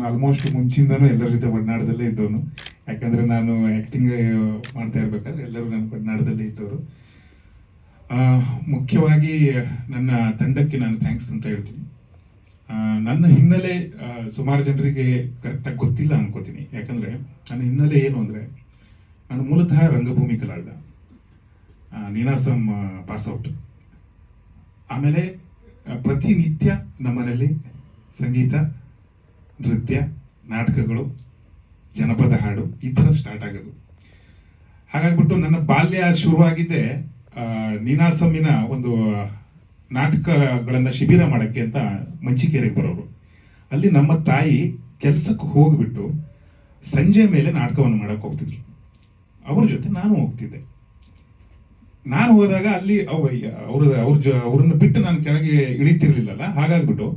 ನಾನು ಆಲ್ಮೋಸ್ಟ್ ಮುಂಚಿಂದನೂ ಎಲ್ಲರ ಜೊತೆ ಒಡನಾಡದಲ್ಲೇ ಇದ್ದವನು. ಯಾಕಂದರೆ ನಾನು ಆ್ಯಕ್ಟಿಂಗ್ ಮಾಡ್ತಾ ಇರಬೇಕಾದ್ರೆ ಎಲ್ಲರೂ ನನ್ನ ಒಡನಾಡದಲ್ಲೇ ಇದ್ದವರು. ಮುಖ್ಯವಾಗಿ ನನ್ನ ತಂಡಕ್ಕೆ ನಾನು ಥ್ಯಾಂಕ್ಸ್ ಅಂತ ಹೇಳ್ತೀನಿ. ನನ್ನ ಹಿನ್ನೆಲೆ ಸುಮಾರು ಜನರಿಗೆ ಕರೆಕ್ಟಾಗಿ ಗೊತ್ತಿಲ್ಲ ಅನ್ಕೋತೀನಿ. ಯಾಕಂದರೆ ನನ್ನ ಹಿನ್ನೆಲೆ ಏನು ಅಂದರೆ ನಾನು ಮೂಲತಃ ರಂಗಭೂಮಿ ಆ, ನೀನಾಸಂ ಪಾಸ್ಔಟ್ ಆಮೇಲೆ ಪ್ರತಿನಿತ್ಯ ನಮ್ಮನೇಲಿ ಸಂಗೀತ ನೃತ್ಯ, ನಾಟಕಗಳು, ಜನಪದ ಹಾಡು, ಈ ಥರ ಸ್ಟಾರ್ಟ್ ಆಗೋದು. ಹಾಗಾಗ್ಬಿಟ್ಟು ನನ್ನ ಬಾಲ್ಯ ಶುರುವಾಗಿದ್ದೆ ನೀನಾಸಮ್ಮಿನ ಒಂದು ನಾಟಕಗಳನ್ನು ಶಿಬಿರ ಮಾಡೋಕ್ಕೆ ಅಂತ ಮಂಚಿಕೇರಿಗೆ ಬರೋರು. ಅಲ್ಲಿ ನಮ್ಮ ತಾಯಿ ಕೆಲಸಕ್ಕೆ ಹೋಗ್ಬಿಟ್ಟು ಸಂಜೆ ಮೇಲೆ ನಾಟಕವನ್ನು ಮಾಡಕ್ಕೆ ಹೋಗ್ತಿದ್ರು. ಅವ್ರ ಜೊತೆ ನಾನು ಹೋಗ್ತಿದ್ದೆ. ನಾನು ಹೋದಾಗ ಅಲ್ಲಿ ಅವ ಅವ್ರ ಅವ್ರ ಜ ಅವ್ರನ್ನ ಬಿಟ್ಟು ನಾನು ಕೆಳಗೆ ಇಳಿತಿರ್ಲಿಲ್ಲಲ್ಲ, ಹಾಗಾಗ್ಬಿಟ್ಟು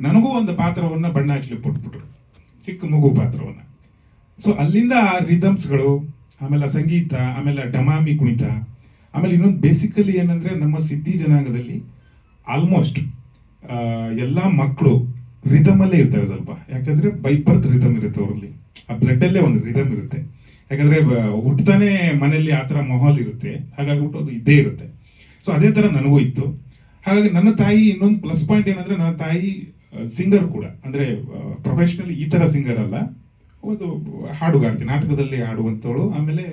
ನನಗೂ ಒಂದು ಪಾತ್ರವನ್ನ ಬಣ್ಣ ಹಚ್ಚಲಿಕ್ಕೆ ಕೊಟ್ಬಿಟ್ರು. ಚಿಕ್ಕ ಮಗು ಪಾತ್ರವನ್ನ. ಸೊ ಅಲ್ಲಿಂದ ಆ ರಿದಮ್ಸ್ಗಳು ಆಮೇಲೆ ಸಂಗೀತ, ಆಮೇಲೆ ಡಮಾಮಿ ಕುಣಿತ, ಆಮೇಲೆ ಇನ್ನೊಂದು ಬೇಸಿಕಲಿ ಏನಂದ್ರೆ ನಮ್ಮ ಸಿದ್ಧಿ ಜನಾಂಗದಲ್ಲಿ ಆಲ್ಮೋಸ್ಟ್ ಎಲ್ಲ ಮಕ್ಕಳು ರಿದಮಲ್ಲೇ ಇರ್ತಾರೆ ಸ್ವಲ್ಪ. ಯಾಕಂದ್ರೆ ಬೈ ಬರ್ತ್ ರಿದಮ್ ಇರುತ್ತೆ ಅವರಲ್ಲಿ. ಆ ಬ್ಲಡ್ಡಲ್ಲೇ ಒಂದು ರಿದಮ್ ಇರುತ್ತೆ. ಯಾಕಂದ್ರೆ ಹುಟ್ಟತಾನೆ ಮನೆಯಲ್ಲಿ ಆ ಥರ ಮಾಹೋಲ್ ಇರುತ್ತೆ. ಹಾಗಾಗಿ ಅದು ಇದ್ದೇ ಇರುತ್ತೆ. ಸೊ ಅದೇ ಥರ ನನಗೂ ಇತ್ತು. ಹಾಗಾಗಿ ನನ್ನ ತಾಯಿ ಇನ್ನೊಂದು ಪ್ಲಸ್ ಪಾಯಿಂಟ್ ಏನಂದ್ರೆ, ನನ್ನ ತಾಯಿ ಸಿಂಗರ್ ಕೂಡ. ಅಂದ್ರೆ ಪ್ರೊಫೆಷ್ನಲಿ ಈ ಥರ ಸಿಂಗರ್ ಅಲ್ಲ. ಒಂದು ಹಾಡುಗಾರ್ತಿ, ನಾಟಕದಲ್ಲಿ ಹಾಡುವಂಥವಳು, ಆಮೇಲೆ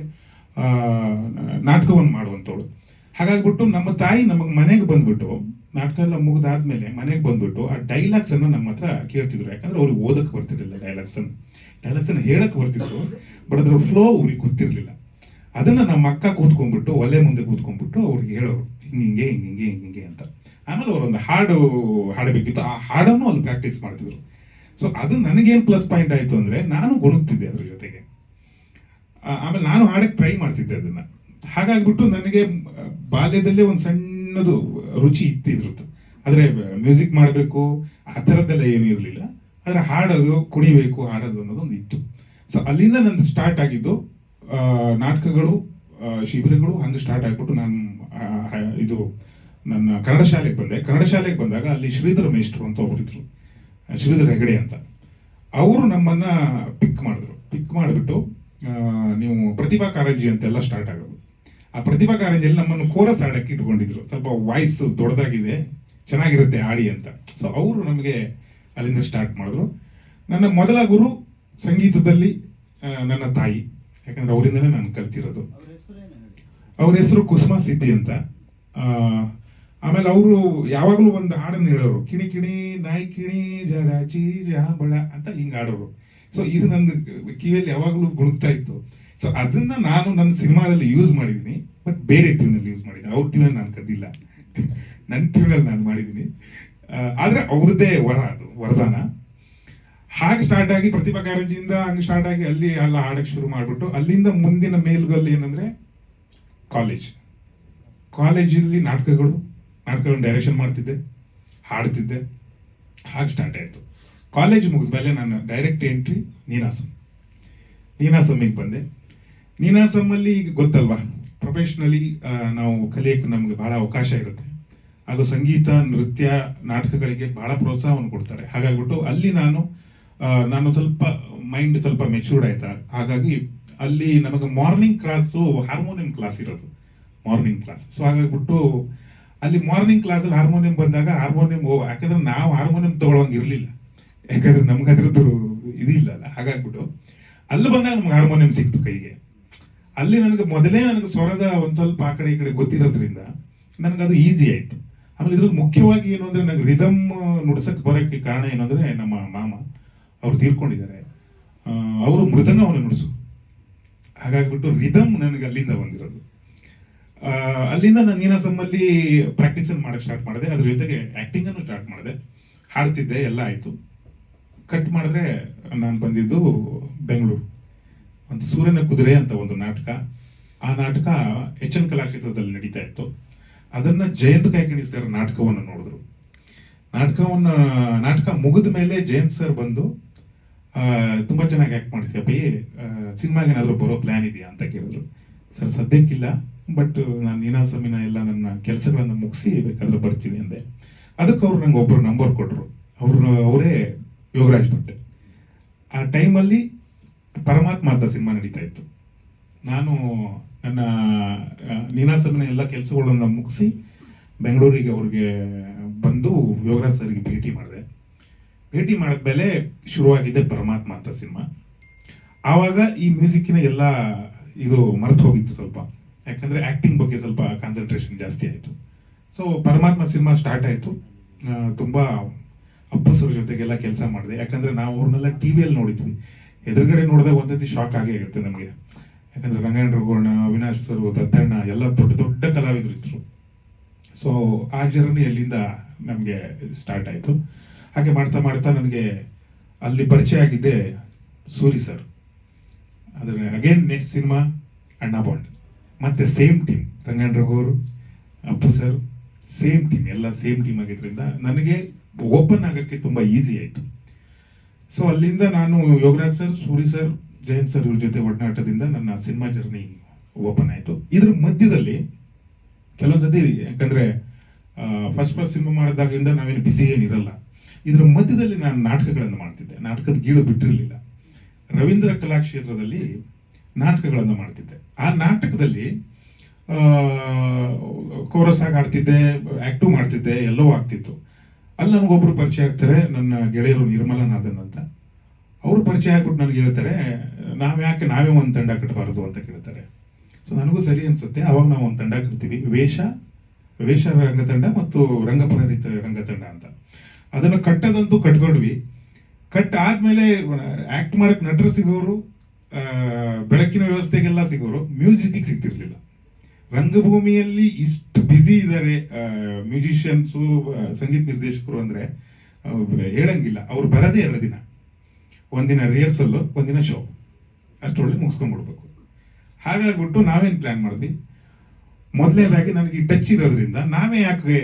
ನಾಟಕವನ್ನು ಮಾಡುವಂಥವಳು. ಹಾಗಾಗ್ಬಿಟ್ಟು ನಮ್ಮ ತಾಯಿ ನಮಗೆ ಮನೆಗೆ ಬಂದ್ಬಿಟ್ಟು, ನಾಟಕ ಎಲ್ಲ ಮುಗಿದಾದ್ಮೇಲೆ ಮನೆಗೆ ಬಂದ್ಬಿಟ್ಟು ಆ ಡೈಲಾಗ್ಸ್ ಅನ್ನು ನಮ್ಮ ಹತ್ರ ಕೇಳ್ತಿದ್ರು. ಯಾಕಂದ್ರೆ ಅವ್ರಿಗೆ ಓದಕ್ಕೆ ಬರ್ತಿರಲಿಲ್ಲ ಡೈಲಾಗ್ಸ್ ಡೈಲಾಗ್ಸನ್ನು ಡೈಲಾಗ್ಸ್ ಅನ್ನು ಹೇಳಕ್ ಬರ್ತಿದ್ರು. ಬಟ್ ಅದ್ರ ಫ್ಲೋ ಅವ್ರಿಗೆ ಗೊತ್ತಿರಲಿಲ್ಲ. ಅದನ್ನ ನಮ್ಮ ಅಕ್ಕ ಕೂತ್ಕೊಂಡ್ಬಿಟ್ಟು, ಒಲೆ ಮುಂದೆ ಕೂತ್ಕೊಂಡ್ಬಿಟ್ಟು ಅವ್ರಿಗೆ ಹೇಳೋರು ಹಿಂಗೆ ಹಿಂಗೆ ಹಿಂಗೆ ಅಂತ. ಆಮೇಲೆ ಅವರೊಂದು ಹಾಡು ಹಾಡಬೇಕಿತ್ತು. ಆ ಹಾಡನ್ನು ಅಲ್ಲಿ ಪ್ರಾಕ್ಟೀಸ್ ಮಾಡ್ತಿದ್ರು. ಸೊ ಅದು ನನಗೇನು ಪ್ಲಸ್ ಪಾಯಿಂಟ್ ಆಯಿತು ಅಂದರೆ, ನಾನು ಗುಣಗ್ತಿದ್ದೆ ಅದ್ರ ಜೊತೆಗೆ. ಆಮೇಲೆ ನಾನು ಹಾಡಕ್ಕೆ ಟ್ರೈ ಮಾಡ್ತಿದ್ದೆ ಅದನ್ನು. ಹಾಗಾಗ್ಬಿಟ್ಟು ನನಗೆ ಬಾಲ್ಯದಲ್ಲೇ ಒಂದು ಸಣ್ಣದು ರುಚಿ ಇತ್ತಿದ್ರದ್ದು ಆದರೆ ಮ್ಯೂಸಿಕ್ ಮಾಡಬೇಕು, ಆ ಥರದ್ದೆಲ್ಲ ಏನೂ ಇರಲಿಲ್ಲ. ಆದರೆ ಹಾಡೋದು, ಕುಣಿಬೇಕು, ಹಾಡೋದು ಅನ್ನೋದು ಒಂದು ಇತ್ತು. ಸೊ ಅಲ್ಲಿಂದ ನಂದು ಸ್ಟಾರ್ಟ್ ಆಗಿದ್ದು ನಾಟಕಗಳು ಶಿಬಿರಗಳು ಹಂಗೆ ಸ್ಟಾರ್ಟ್ ಆಗಿಬಿಟ್ಟು ನಾನು ಇದು ನನ್ನ ಕನ್ನಡ ಶಾಲೆಗೆ ಬಂದೆ. ಕನ್ನಡ ಶಾಲೆಗೆ ಬಂದಾಗ ಅಲ್ಲಿ ಶ್ರೀಧರ ಮೇಷ್ಟ್ರು ಅಂತ ಒಬ್ಬರಿದ್ರು ಶ್ರೀಧರ್ ಹೆಗಡೆ ಅಂತ. ಅವರು ನಮ್ಮನ್ನ ಪಿಕ್ ಮಾಡಿದ್ರು. ಪಿಕ್ ಮಾಡಿಬಿಟ್ಟು ನೀವು ಪ್ರತಿಭಾ ಕಾರಂಜಿ ಅಂತೆಲ್ಲ ಸ್ಟಾರ್ಟ್ ಆಗೋದು. ಆ ಪ್ರತಿಭಾ ಕಾರಂಜಿಯಲ್ಲಿ ನಮ್ಮನ್ನು ಕೋರಸ್ ಆಡಕ್ಕೆ ಇಟ್ಕೊಂಡಿದ್ರು. ಸ್ವಲ್ಪ ವಾಯ್ಸ್ ದೊಡ್ಡದಾಗಿದೆ, ಚೆನ್ನಾಗಿರುತ್ತೆ ಆಡಿ ಅಂತ. ಸೊ ಅವರು ನಮಗೆ ಅಲ್ಲಿಂದ ಸ್ಟಾರ್ಟ್ ಮಾಡಿದ್ರು. ನನ್ನ ಮೊದಲ ಗುರು ಸಂಗೀತದಲ್ಲಿ ನನ್ನ ತಾಯಿ. ಯಾಕಂದ್ರೆ ಅವರಿಂದಲೇ ನಾನು ಕಲ್ತಿರೋದು. ಅವ್ರ ಹೆಸರು ಕುಸುಮ ಸಿದ್ಧಿ ಅಂತ. ಆಮೇಲೆ ಅವರು ಯಾವಾಗಲೂ ಒಂದು ಹಾಡನ್ನು ಹೇಳೋರು. ಕಿಣಿ ಕಿಣಿ, ನಾಯಿ ಕಿಣಿ, ಜಡ ಚೀ ಬಳ ಅಂತ ಹಿಂಗೆ ಹಾಡೋರು. ಸೊ ಇದು ನಂದು ಕಿವಿಯಲ್ಲಿ ಯಾವಾಗಲೂ ಗುಣಗ್ತಾ ಇತ್ತು. ಸೊ ಅದನ್ನ ನಾನು ನನ್ನ ಸಿನಿಮಾದಲ್ಲಿ ಯೂಸ್ ಮಾಡಿದ್ದೀನಿ. ಬಟ್ ಬೇರೆ ಟ್ಯೂನಲ್ಲಿ ಯೂಸ್ ಮಾಡಿದ್ದೀನಿ. ಅವ್ರ ಟ್ಯೂನಲ್ಲಿ ನಾನು ಕದ್ದಿಲ್ಲ. ನನ್ನ ಟ್ಯೂನಲ್ಲಿ ನಾನು ಮಾಡಿದ್ದೀನಿ. ಆದ್ರೆ ಅವ್ರದ್ದೇ ವರ ಅದು, ವರದಾನ. ಹಾಗೆ ಸ್ಟಾರ್ಟ್ ಆಗಿ ಪ್ರತಿಭಾ ಕಾರಂಜಿಯಿಂದ ಹಂಗೆ ಸ್ಟಾರ್ಟ್ ಆಗಿ ಅಲ್ಲಿ ಎಲ್ಲ ಹಾಡಕ್ಕೆ ಶುರು ಮಾಡಿಬಿಟ್ಟು ಅಲ್ಲಿಂದ ಮುಂದಿನ ಮೇಲ್ಗಲ್ಲಿ ಏನಂದ್ರೆ ಕಾಲೇಜ್ ಕಾಲೇಜಲ್ಲಿ ನಾಟಕಗಳು, ನಾಟಕಗಳನ್ನ ಡೈರೆಕ್ಷನ್ ಮಾಡ್ತಿದ್ದೆ, ಹಾಡ್ತಿದ್ದೆ. ಹಾಗೆ ಸ್ಟಾರ್ಟ್ ಆಯಿತು. ಕಾಲೇಜ್ ಮುಗಿದ ಮೇಲೆ ನಾನು ಡೈರೆಕ್ಟ್ ಎಂಟ್ರಿ ನೀನಾಸಂ. ನೀನಾಸಮ್ಮಿಗೆ ಬಂದೆ. ನೀನಾಸಮ್ಮಲ್ಲಿ ಈಗ ಗೊತ್ತಲ್ವಾ ಪ್ರೊಫೆಷ್ನಲಿ ನಾವು ಕಲಿಯೋಕ್ಕೆ ನಮಗೆ ಭಾಳ ಅವಕಾಶ ಇರುತ್ತೆ. ಹಾಗೂ ಸಂಗೀತ, ನೃತ್ಯ, ನಾಟಕಗಳಿಗೆ ಭಾಳ ಪ್ರೋತ್ಸಾಹವನ್ನು ಕೊಡ್ತಾರೆ. ಹಾಗಾಗ್ಬಿಟ್ಟು ಅಲ್ಲಿ ನಾನು ನಾನು ಸ್ವಲ್ಪ ಮೈಂಡ್ ಸ್ವಲ್ಪ ಮೆಚೂರ್ಡ್ ಆಯ್ತಾ? ಹಾಗಾಗಿ ಅಲ್ಲಿ ನಮಗೆ ಮಾರ್ನಿಂಗ್ ಕ್ಲಾಸು ಹಾರ್ಮೋನಿಯಂ ಕ್ಲಾಸ್ ಇರೋದು. ಮಾರ್ನಿಂಗ್ ಕ್ಲಾಸ್ ಸೊ ಹಾಗಾಗ್ಬಿಟ್ಟು ಅಲ್ಲಿ ಮಾರ್ನಿಂಗ್ ಕ್ಲಾಸಲ್ಲಿ ಹಾರ್ಮೋನಿಯಂ ಬಂದಾಗ ಹಾರ್ಮೋನಿಯಂ ಯಾಕಂದ್ರೆ ನಾವು ಹಾರ್ಮೋನಿಯಂ ತೊಗೊಳಂಗೆ ಇರಲಿಲ್ಲ. ಯಾಕಂದ್ರೆ ನಮ್ಗೆ ಅದ್ರದ್ದು ಇದಿಲ್ಲ ಅಲ್ಲ ಹಾಗಾಗ್ಬಿಟ್ಟು ಅಲ್ಲಿ ಬಂದಾಗ ನಮ್ಗೆ ಹಾರ್ಮೋನಿಯಂ ಸಿಕ್ತು ಕೈಗೆ. ಅಲ್ಲಿ ನನಗೆ ಮೊದಲೇ ನನಗೆ ಸ್ವರದ ಒಂದು ಸ್ವಲ್ಪ ಆ ಕಡೆ ಈ ಕಡೆ ಗೊತ್ತಿರೋದ್ರಿಂದ ನನಗೆ ಅದು ಈಸಿ ಆಯ್ತು. ಆಮೇಲೆ ಇದ್ರಲ್ಲಿ ಮುಖ್ಯವಾಗಿ ಏನು ಅಂದ್ರೆ ನನಗೆ ರಿದಮ್ ನುಡ್ಸಕ್ ಬರೋಕ್ಕೆ ಕಾರಣ ಏನು ಅಂದ್ರೆ ನಮ್ಮ ಮಾಮ. ಅವ್ರು ತೀರ್ಕೊಂಡಿದ್ದಾರೆ. ಅವರು ಮೃದಂಗವನ್ನು ನುಡಿಸು. ಹಾಗಾಗ್ಬಿಟ್ಟು ರಿದಮ್ ನನಗೆ ಅಲ್ಲಿಂದ ಬಂದಿರೋದು. ಅಲ್ಲಿಂದ ನಾನು ನೀನಾಸಮ್ಮಲ್ಲಿ ಪ್ರಾಕ್ಟೀಸನ್ನು ಮಾಡಕ್ಕೆ ಸ್ಟಾರ್ಟ್ ಮಾಡಿದೆ. ಅದ್ರ ಜೊತೆಗೆ ಆ್ಯಕ್ಟಿಂಗನ್ನು ಸ್ಟಾರ್ಟ್ ಮಾಡಿದೆ. ಹಾಡ್ತಿದ್ದೆ, ಎಲ್ಲ ಆಯಿತು. ಕಟ್ ಮಾಡಿದ್ರೆ ನಾನು ಬಂದಿದ್ದು ಬೆಂಗಳೂರು. ಒಂದು ಸೂರ್ಯನ ಕುದುರೆ ಅಂತ ಒಂದು ನಾಟಕ. ಆ ನಾಟಕ ಎಚ್ ಎನ್ ಕಲಾಕ್ಷೇತ್ರದಲ್ಲಿ ನಡೀತಾ ಇತ್ತು. ಅದನ್ನು ಜಯಂತ್ ಕೈಗಣಿ ಸರ್ ನಾಟಕವನ್ನು ನೋಡಿದ್ರು. ನಾಟಕವನ್ನು, ನಾಟಕ ಮುಗಿದ ಮೇಲೆ ಜಯಂತ್ ಸರ್ ಬಂದು ತುಂಬಾ ಚೆನ್ನಾಗಿ ಆಕ್ಟ್ ಅಪ್ಪಿ. ಸಿನಿಮಾಗೆ ಏನಾದರೂ ಬರೋ ಪ್ಲಾನ್ ಇದೆಯಾ ಅಂತ ಕೇಳಿದ್ರು. ಸರ್, ಸದ್ಯಕ್ಕಿಲ್ಲ ಬಟ್ ನಾನು ನೀನಾಸಮಿನ ಎಲ್ಲ ನನ್ನ ಕೆಲಸಗಳನ್ನು ಮುಗಿಸಿ ಬೇಕಾದ್ರೆ ಬರ್ತೀನಿ ಅಂದೆ. ಅದಕ್ಕೆ ಅವ್ರು ನಂಗೆ ಒಬ್ಬರು ನಂಬರ್ ಕೊಟ್ಟರು ಅವ್ರು, ಅವರೇ ಯೋಗರಾಜ್ ಭಟ್. ಆ ಟೈಮಲ್ಲಿ ಪರಮಾತ್ಮ ಅಂತ ಸಿನಿಮಾ ನಡೀತಾ ಇತ್ತು. ನಾನು, ನನ್ನ ನೀನಾಸಮನ ಎಲ್ಲ ಕೆಲಸಗಳನ್ನು ಮುಗಿಸಿ ಬೆಂಗಳೂರಿಗೆ ಅವ್ರಿಗೆ ಬಂದು ಯೋಗರಾಜ್ ಸರ್ಗೆ ಭೇಟಿ ಮಾಡಿದೆ. ಭೇಟಿ ಮಾಡಿದ್ಮೇಲೆ ಶುರುವಾಗಿದೆ ಪರಮಾತ್ಮ ಅಂತ ಸಿನಿಮಾ. ಆವಾಗ ಈ ಮ್ಯೂಸಿಕ್ಕಿನ ಎಲ್ಲ ಇದು ಮರೆತು ಹೋಗಿತ್ತು ಸ್ವಲ್ಪ. ಯಾಕಂದ್ರೆ ಆಕ್ಟಿಂಗ್ ಬಗ್ಗೆ ಸ್ವಲ್ಪ ಕಾನ್ಸಂಟ್ರೇಷನ್ ಜಾಸ್ತಿ ಆಯಿತು. ಸೊ ಪರಮಾತ್ಮ ಸಿನಿಮಾ ಸ್ಟಾರ್ಟ್ ಆಯಿತು. ತುಂಬ ಅಪ್ಪಸರ ಸರ್ ಜೊತೆಗೆಲ್ಲ ಕೆಲಸ ಮಾಡಿದೆ. ಯಾಕಂದ್ರೆ ನಾವು ಅವ್ರನ್ನೆಲ್ಲ ಟಿ ವಿಯಲ್ಲಿ ನೋಡಿದ್ವಿ. ಎದುರುಗಡೆ ನೋಡಿದಾಗ ಒಂದ್ಸತಿ ಶಾಕ್ ಆಗೇ ಇರುತ್ತೆ ನಮಗೆ. ಯಾಕಂದ್ರೆ ರಂಗಾಯಣ ರಘೋಣ ಅವಿನಾಶ್ ಸರ್ ದತ್ತಣ್ಣ, ಎಲ್ಲ ದೊಡ್ಡ ದೊಡ್ಡ ಕಲಾವಿದರು ಇದ್ರು. ಸೊ ಆ ಜರ್ನಿ ಅಲ್ಲಿಂದ ನಮಗೆ ಸ್ಟಾರ್ಟ್ ಆಯಿತು. ಹಾಗೆ ಮಾಡ್ತಾ ಮಾಡ್ತಾ ನನಗೆ ಅಲ್ಲಿ ಪರಿಚಯ ಆಗಿದ್ದೆ ಸೂರಿ ಸರ್. ಅದರ again next cinema Anna bond ಮತ್ತೆ ಸೇಮ್ ಟೀಮ್ ರಂಗನ್ ರಘುವರು ಅಪ್ಪು ಸರ್ ಸೇಮ್ ಟೀಮ್ ಎಲ್ಲ ಸೇಮ್ ಟೀಮ್ ಆಗಿದ್ದರಿಂದ ನನಗೆ ಓಪನ್ ಆಗೋಕ್ಕೆ ತುಂಬ ಈಸಿ ಆಯಿತು. ಸೊ ಅಲ್ಲಿಂದ ನಾನು Yogaraj sir Suri sir Jayanth sir ಇವ್ರ ಜೊತೆ ಒಡನಾಟದಿಂದ ನನ್ನ ಸಿನಿಮಾ ಜರ್ನಿ ಓಪನ್ ಆಯಿತು. ಇದ್ರ ಮಧ್ಯದಲ್ಲಿ ಕೆಲವೊಂದು ಸತಿ ಯಾಕಂದರೆ ಫಸ್ಟ್ ಫಸ್ಟ್ ಸಿನಿಮಾ ಮಾಡಿದಾಗಿಂದ ನಾವೇನು ಬಿಸಿ ಏನಿರಲ್ಲ. ಇದ್ರ ಮಧ್ಯದಲ್ಲಿ ನಾನು ನಾಟಕಗಳನ್ನು ಮಾಡ್ತಿದ್ದೆ. ನಾಟಕದ ಗೀಳು ಬಿಟ್ಟಿರಲಿಲ್ಲ. ರವೀಂದ್ರ ಕಲಾಕ್ಷೇತ್ರದಲ್ಲಿ ನಾಟಕಗಳನ್ನು ಮಾಡ್ತಿದ್ದೆ. ಆ ನಾಟಕದಲ್ಲಿ ಕೋರಸ್ ಆಗಿ ಆಡ್ತಿದ್ದೆ ಆ್ಯಕ್ಟಿವ್ ಮಾಡ್ತಿದ್ದೆ ಎಲ್ಲವೂ ಆಗ್ತಿತ್ತು. ಅಲ್ಲಿ ನನಗೊಬ್ಬರು ಪರಿಚಯ ಆಗ್ತಾರೆ, ನನ್ನ ಗೆಳೆಯರು ನಿರ್ಮಲನಾಥನ್ ಅಂತ. ಅವರು ಪರಿಚಯ ಆಗ್ಬಿಟ್ಟು ನನಗೆ ಹೇಳ್ತಾರೆ, ನಾವು ಯಾಕೆ, ನಾವೇ ಒಂದು ತಂಡ ಕಟ್ಟಬಾರದು ಅಂತ ಕೇಳ್ತಾರೆ. ಸೊ ನನಗೂ ಸರಿ ಅನ್ಸುತ್ತೆ. ಆವಾಗ ನಾವು ಒಂದು ತಂಡ ಕಟ್ತೀವಿ. ವೇಷ ವೇಷ ರಂಗತಂಡ ಮತ್ತು ರಂಗಪ್ರರಿತ ರಂಗತಂಡ ಅಂತ. ಅದನ್ನು ಕಟ್ಟದಂತೂ ಕಟ್ಕೊಂಡ್ವಿ. ಕಟ್ ಆದಮೇಲೆ ಆಕ್ಟ್ ಮಾಡಕ್ ನಟರು ಸಿಗೋರು ಬೆಳಕಿನ ವ್ಯವಸ್ಥೆಗೆಲ್ಲ ಸಿಗೋರು ಮ್ಯೂಸಿಕ್ಗೆ ಸಿಗ್ತಿರ್ಲಿಲ್ಲ. ರಂಗಭೂಮಿಯಲ್ಲಿ ಇಷ್ಟು ಬ್ಯುಸಿ ಇದ್ದಾರೆ ಮ್ಯೂಸಿಷಿಯನ್ಸು ಸಂಗೀತ ನಿರ್ದೇಶಕರು ಅಂದ್ರೆ ಹೇಳಂಗಿಲ್ಲ. ಅವ್ರು ಬರೋದೇ ಎರಡು ದಿನ. ಒಂದಿನ ರಿಹರ್ಸಲ್ಲು ಒಂದಿನ ಶೋ ಅಷ್ಟೊಳ್ಳೆ ಮುಗಿಸ್ಕೊಂಡ್ಬಿಡ್ಬೇಕು. ಹಾಗಾಗ್ಬಿಟ್ಟು ನಾವೇನು ಪ್ಲ್ಯಾನ್ ಮಾಡಿದ್ವಿ? ಮೊದಲನೇದಾಗಿ ನನಗೆ ಟಚ್ ಇರೋದ್ರಿಂದ ನಾವೇ ಯಾಕೆ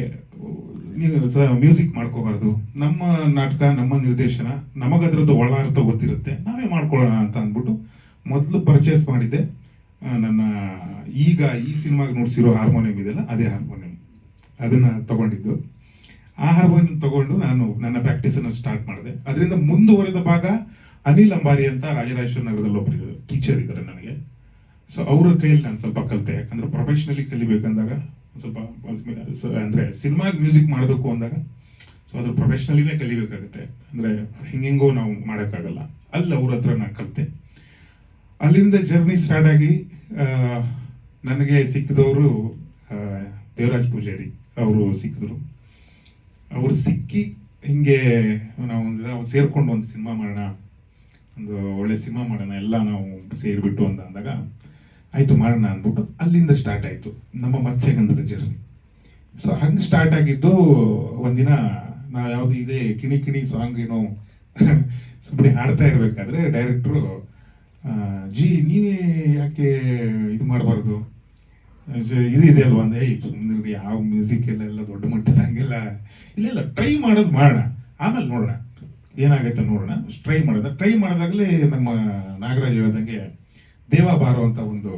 ಮ್ಯೂಸಿಕ್ ಮಾಡ್ಕೋಬಾರ್ದು. ನಮ್ಮ ನಾಟಕ, ನಮ್ಮ ನಿರ್ದೇಶನ ನಮಗದ್ರದ್ದು ಒಳ ಅರ್ಥ ಗೊತ್ತಿರುತ್ತೆ. ನಾವೇ ಮಾಡ್ಕೊಳ್ಳೋಣ ಅಂತ ಅಂದ್ಬಿಟ್ಟು ಮೊದಲು ಪರ್ಚೇಸ್ ಮಾಡಿದ್ದೆ. ನನ್ನ ಈಗ ಈ ಸಿನಿಮಾಗೆ ನೋಡಿಸಿರೋ ಹಾರ್ಮೋನಿಯಂ ಇದೆಯಲ್ಲ ಅದೇ ಹಾರ್ಮೋನಿಯಂ ಅದನ್ನು ತಗೊಂಡಿದ್ದು. ಆ ಹಾರ್ಮೋನಿಯಂ ತಗೊಂಡು ನಾನು ನನ್ನ ಪ್ರಾಕ್ಟೀಸನ್ನು ಸ್ಟಾರ್ಟ್ ಮಾಡಿದೆ. ಅದರಿಂದ ಮುಂದುವರೆದ ಭಾಗ ಅನಿಲ್ ಅಂಬಾರಿ ಅಂತ ರಾಜರಾಜೇಶ್ವರ ನಗರದಲ್ಲಿ ಒಬ್ಬರು ಟೀಚರ್ ಇದ್ದಾರೆ ನನಗೆ. ಸೊ ಅವರ ಕೈಯಲ್ಲಿ ನಾನು ಸ್ವಲ್ಪ ಕಲಿತೆ. ಯಾಕಂದ್ರೆ ಪ್ರೊಫೆಷನಲಿ ಕಲಿಬೇಕಂದಾಗ ಸ್ವಲ್ಪ ಅಂದರೆ ಸಿನಿಮಾಗೆ ಮ್ಯೂಸಿಕ್ ಮಾಡಬೇಕು ಅಂದಾಗ ಸೊ ಅದು ಪ್ರೊಫೆಷ್ನಲಿನೇ ಕಲಿಬೇಕಾಗುತ್ತೆ. ಅಂದ್ರೆ ಹಿಂಗೆಂಗೋ ನಾವು ಮಾಡೋಕ್ಕಾಗಲ್ಲ. ಅಲ್ಲಿ ಅವ್ರ ಹತ್ರ ನಾನು ಕಲಿತೆ. ಅಲ್ಲಿಂದ ಜರ್ನಿ ಸ್ಟಾರ್ಟ್ ಆಗಿ ನನಗೆ ಸಿಕ್ಕಿದವರು ದೇವರಾಜ್ ಪೂಜಾರಿ ಅವರು ಸಿಕ್ಕಿದ್ರು. ಅವರು ಸಿಕ್ಕಿ ಹಿಂಗೆ ನಾವು ನಾವು ಸೇರ್ಕೊಂಡು ಒಂದು ಸಿನಿಮಾ ಮಾಡೋಣ, ಒಂದು ಒಳ್ಳೆ ಸಿನಿಮಾ ಮಾಡೋಣ, ಎಲ್ಲ ನಾವು ಸೇರಿಬಿಟ್ಟು ಅಂತ ಅಂದಾಗ ಆಯಿತು ಮಾಡೋಣ ಅಂದ್ಬಿಟ್ಟು ಅಲ್ಲಿಂದ ಸ್ಟಾರ್ಟ್ ಆಯಿತು ನಮ್ಮ ಮತ್ಸ್ಯಗಂಧದ ಜರ್ನಿ ಸೊ ಹಂಗೆ ಸ್ಟಾರ್ಟ್ ಆಗಿದ್ದು ಒಂದಿನ ನಾವು ಯಾವುದು ಇದೆ ಕಿಣಿ ಕಿಣಿ ಸಾಂಗ್ ಏನೋ ಸುಮ್ಮನೆ ಹಾಡ್ತಾ ಇರಬೇಕಾದ್ರೆ ಡೈರೆಕ್ಟ್ರು ಜಿ, ನೀವೇ ಯಾಕೆ ಇದು ಮಾಡಬಾರ್ದು? ಇದು ಇದೆ ಅಲ್ವಾ? ಅಂದ್ರೆ ಸುಮ್ಮನೆ ಯಾವ ಮ್ಯೂಸಿಕ್ ಎಲ್ಲ ಎಲ್ಲ ದೊಡ್ಡ ಮಟ್ಟದ ಹಂಗೆಲ್ಲ ಇಲ್ಲ ಇಲ್ಲ ಟ್ರೈ ಮಾಡೋದು ಮಾಡೋಣ. ಆಮೇಲೆ ನೋಡೋಣ. ಏನಾಗೈತೆ ನೋಡೋಣ. ಟ್ರೈ ಮಾಡೋದ. ಟ್ರೈ ಮಾಡಿದಾಗಲೇ ನಮ್ಮ ನಾಗರಾಜ್ ಹೇಳ್ದಂಗೆ ದೇವ ಬಾರೋ ಅಂತ ಒಂದು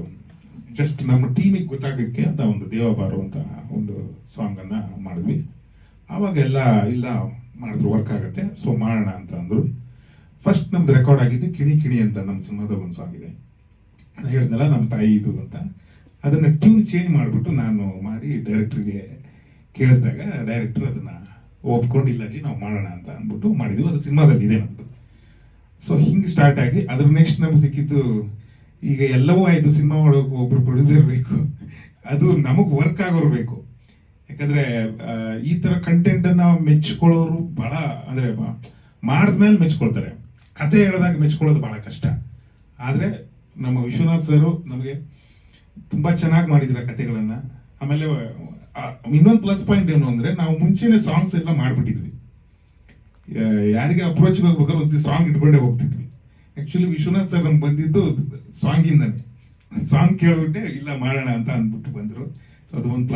ಜಸ್ಟ್ ನಮ್ಮ ಟೀಮಿಗೆ ಗೊತ್ತಾಗಕ್ಕೆ ಅಂತ ಒಂದು ದೇವ ಬಾರೋ ಅಂತ ಒಂದು ಸಾಂಗನ್ನು ಮಾಡಿದ್ವಿ. ಆವಾಗೆಲ್ಲ ಇಲ್ಲ, ಮಾಡಿದ್ರು ವರ್ಕ್ ಆಗುತ್ತೆ ಸೊ ಮಾಡೋಣ ಅಂತ ಅಂದರು. ಫಸ್ಟ್ ನಮ್ದು ರೆಕಾರ್ಡ್ ಆಗಿದ್ದು ಕಿಣಿ ಕಿಣಿ ಅಂತ ನಮ್ಮ ಸಿನಿಮಾದ ಒಂದು ಸಾಂಗ್ ಇದೆ. ಹೇಳಿದ್ನಲ್ಲ ನಮ್ಮ ತಾಯಿ ಇದು ಅಂತ. ಅದನ್ನು ಟ್ಯೂನ್ ಚೇಂಜ್ ಮಾಡಿಬಿಟ್ಟು ನಾನು ಮಾಡಿ ಡೈರೆಕ್ಟ್ರಿಗೆ ಕೇಳಿಸಿದಾಗ ಡೈರೆಕ್ಟ್ರು ಅದನ್ನು ಒಪ್ಕೊಂಡಿಲ್ಲ ಜಿ ನಾವು ಮಾಡೋಣ ಅಂತ ಅಂದ್ಬಿಟ್ಟು ಮಾಡಿದ್ವಿ. ಅದು ಸಿನಿಮಾದಲ್ಲಿ ಇದೆ ನಮ್ಮದು ಸೊ ಹಿಂಗೆ ಸ್ಟಾರ್ಟ್ ಆಗಿ, ಅದ್ರ ನೆಕ್ಸ್ಟ್ ನಮ್ಗೆ ಸಿಕ್ಕಿದ್ದು ಈಗ ಎಲ್ಲವೂ ಆಯಿತು, ಸಿನಿಮಾ ಮಾಡೋಕೆ ಒಬ್ಬರು ಪ್ರೊಡ್ಯೂಸರ್ ಬೇಕು. ಅದು ನಮಗೆ ವರ್ಕ್ ಆಗೋರು ಬೇಕು ಯಾಕಂದ್ರೆ ಈ ತರ ಕಂಟೆಂಟ್ ಅನ್ನ ಮೆಚ್ಕೊಳ್ಳೋರು ಬಹಳ, ಅಂದ್ರೆ ಮಾಡಿದ್ಮೇಲೆ ಮೆಚ್ಕೊಳ್ತಾರೆ. ಕತೆ ಹೇಳಿದಾಗ ಮೆಚ್ಕೊಳ್ಳೋದು ಬಹಳ ಕಷ್ಟ. ಆದ್ರೆ ನಮ್ಮ ವಿಶ್ವನಾಥ್ ಸರ್ ನಮಗೆ ತುಂಬಾ ಚೆನ್ನಾಗಿ ಮಾಡಿದ್ರ ಕತೆಗಳನ್ನ. ಆಮೇಲೆ ಇನ್ನೊಂದು ಪ್ಲಸ್ ಪಾಯಿಂಟ್ ಏನು ಅಂದ್ರೆ ನಾವು ಮುಂಚೆನೆ ಸಾಂಗ್ಸ್ ಎಲ್ಲ ಮಾಡ್ಬಿಟ್ಟಿದ್ವಿ. ಯಾರಿಗೆ ಅಪ್ರೋಚ್ ಹೋಗ್ಬೇಕಾದ್ರೆ ಒಂದ್ಸತಿ ಸಾಂಗ್ ಇಟ್ಕೊಂಡೇ ಹೋಗ್ತಿದ್ವಿ. ಆಕ್ಚುಲಿ ವಿಶ್ವನಾಥ್ ಸರ್ ನಮ್ಗೆ ಬಂದಿದ್ದು ಸಾಂಗಿಂದನೇ ಸಾಂಗ್ ಕೇಳ್ಬಿಟ್ಟೆ, ಇಲ್ಲ ಮಾಡೋಣ ಅಂತ ಅಂದ್ಬಿಟ್ಟು ಬಂದ್ರು. ಸೊ ಅದು ಒಂದು ಪ್ಲಸ್